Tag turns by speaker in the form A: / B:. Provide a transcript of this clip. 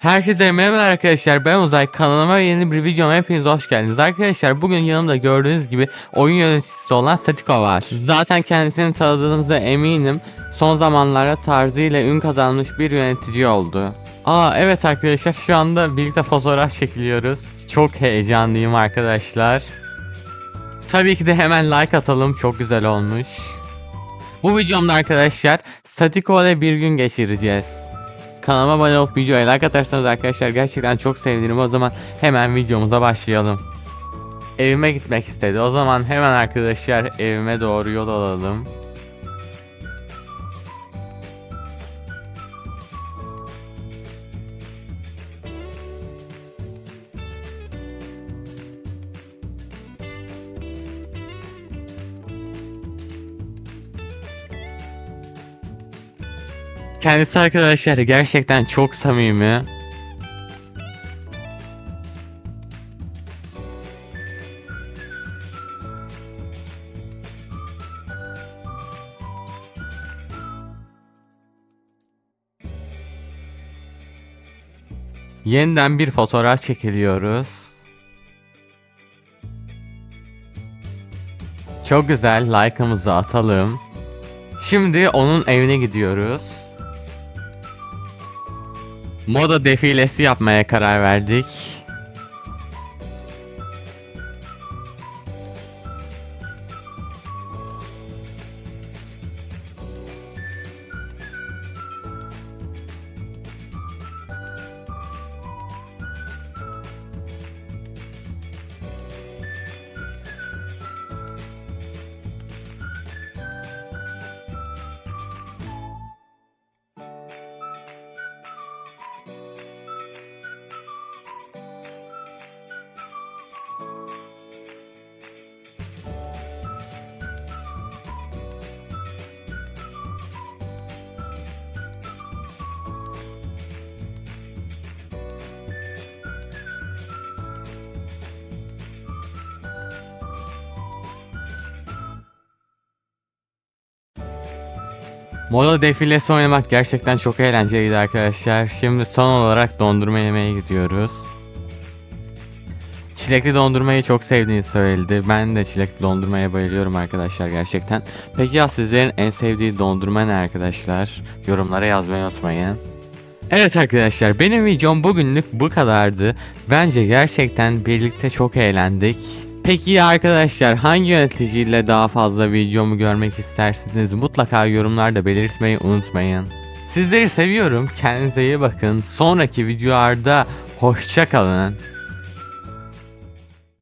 A: Herkese merhaba arkadaşlar ben Uzay. Kanalıma yeni bir videoma hepiniz hoş geldiniz. Arkadaşlar bugün yanımda gördüğünüz gibi oyun yöneticisi olan Satiko var. Zaten kendisini tanıdığınızda eminim. Son zamanlarda tarzıyla ün kazanmış bir yönetici oldu. Aa evet arkadaşlar şu anda birlikte fotoğraf çekiliyoruz. Çok heyecanlıyım arkadaşlar. Tabii ki de hemen like atalım çok güzel olmuş. Bu videomda arkadaşlar Satiko ile bir gün geçireceğiz Kanalıma abone olup videoya like atarsanız arkadaşlar gerçekten çok sevinirim. O zaman hemen videomuza başlayalım. Evime gitmek istedi. O zaman hemen arkadaşlar evime doğru yol alalım. Kendisi arkadaşlar gerçekten çok samimi. Yeniden bir fotoğraf çekiliyoruz. Çok güzel like'ımızı atalım. Şimdi onun evine gidiyoruz. Moda defilesi yapmaya karar verdik. Moda defilesi oynamak gerçekten çok eğlenceliydi arkadaşlar. Şimdi son olarak dondurma yemeye gidiyoruz. Çilekli dondurmayı çok sevdiğini söyledi. Ben de çilekli dondurmaya bayılıyorum arkadaşlar gerçekten. Peki ya sizlerin en sevdiği dondurma ne arkadaşlar? Yorumlara yazmayı unutmayın. Evet arkadaşlar benim videom bugünlük bu kadardı. Bence gerçekten birlikte çok eğlendik. Peki arkadaşlar hangi yöneticiyle daha fazla videomu görmek istersiniz mutlaka yorumlarda belirtmeyi unutmayın. Sizleri seviyorum kendinize iyi bakın sonraki videolarda hoşça kalın.